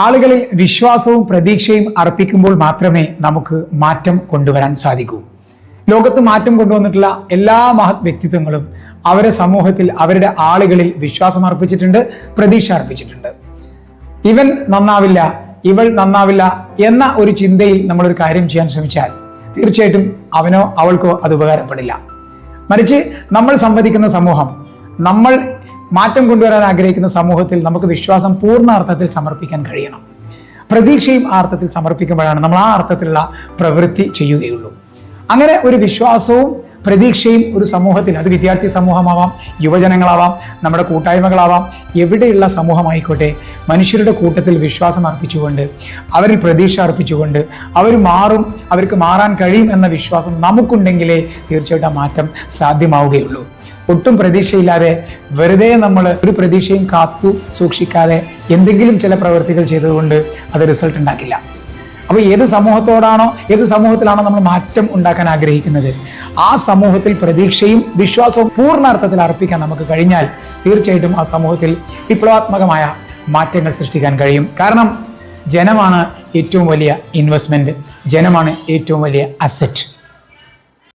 ആളുകളിൽ വിശ്വാസവും പ്രതീക്ഷയും അർപ്പിക്കുമ്പോൾ മാത്രമേ നമുക്ക് മാറ്റം കൊണ്ടുവരാൻ സാധിക്കൂ. ലോകത്ത് മാറ്റം കൊണ്ടുവന്നിട്ടുള്ള എല്ലാ മഹത് വ്യക്തിത്വങ്ങളും അവരെ സമൂഹത്തിൽ അവരുടെ ആളുകളിൽ വിശ്വാസം അർപ്പിച്ചിട്ടുണ്ട് പ്രതീക്ഷ അർപ്പിച്ചിട്ടുണ്ട്. ഇവൻ നന്നാവില്ല ഇവൾ നന്നാവില്ല എന്ന ഒരു ചിന്തയിൽ നമ്മളൊരു കാര്യം ചെയ്യാൻ ശ്രമിച്ചാൽ തീർച്ചയായിട്ടും അവനോ അവൾക്കോ അത് ഉപകാരപ്പെടില്ല. മറിച്ച് നമ്മൾ സംവദിക്കുന്ന സമൂഹം നമ്മൾ മാറ്റം കൊണ്ടുവരാൻ ആഗ്രഹിക്കുന്ന സമൂഹത്തിൽ നമുക്ക് വിശ്വാസം പൂർണ അർത്ഥത്തിൽ സമർപ്പിക്കാൻ കഴിയണം. പ്രതീക്ഷയും ആ അർത്ഥത്തിൽ സമർപ്പിക്കുമ്പോഴാണ് നമ്മൾ ആ അർത്ഥത്തിലുള്ള പ്രവൃത്തി ചെയ്യുകയുള്ളൂ. അങ്ങനെ ഒരു വിശ്വാസവും പ്രതീക്ഷയും ഒരു സമൂഹത്തിൽ അത് വിദ്യാർത്ഥി സമൂഹമാവാം യുവജനങ്ങളാവാം നമ്മുടെ കൂട്ടായ്മകളാവാം എവിടെയുള്ള സമൂഹമായിക്കോട്ടെ മനുഷ്യരുടെ കൂട്ടത്തിൽ വിശ്വാസം അർപ്പിച്ചുകൊണ്ട് അവരിൽ പ്രതീക്ഷ അർപ്പിച്ചുകൊണ്ട് അവർ മാറും അവർക്ക് മാറാൻ കഴിയും എന്ന വിശ്വാസം നമുക്കുണ്ടെങ്കിലേ തീർച്ചയായിട്ടും മാറ്റം സാധ്യമാവുകയുള്ളൂ. ഒട്ടും പ്രതീക്ഷയില്ലാതെ വെറുതെ നമ്മൾ ഒരു പ്രതീക്ഷയും കാത്തു സൂക്ഷിക്കാതെ എന്തെങ്കിലും ചില പ്രവൃത്തികൾ ചെയ്തുകൊണ്ട് അത് റിസൾട്ട് ഉണ്ടാക്കില്ല. അപ്പോൾ ഏത് സമൂഹത്തോടാണോ ഏത് സമൂഹത്തിലാണോ നമ്മൾ മാറ്റം ഉണ്ടാക്കാൻ ആഗ്രഹിക്കുന്നത്? ആ സമൂഹത്തിൽ പ്രതീക്ഷയും വിശ്വാസവും പൂർണാർത്ഥത്തിൽ അർപ്പിക്കാൻ നമുക്ക് കഴിഞ്ഞാൽ തീർച്ചയായിട്ടും ആ സമൂഹത്തിൽ വിപ്ലവാത്മകമായ മാറ്റങ്ങൾ സൃഷ്ടിക്കാൻ കഴിയും. കാരണം ജനമാണ് ഏറ്റവും വലിയ ഇൻവെസ്റ്റ്മെന്റ് ജനമാണ് ഏറ്റവും വലിയ അസറ്റ്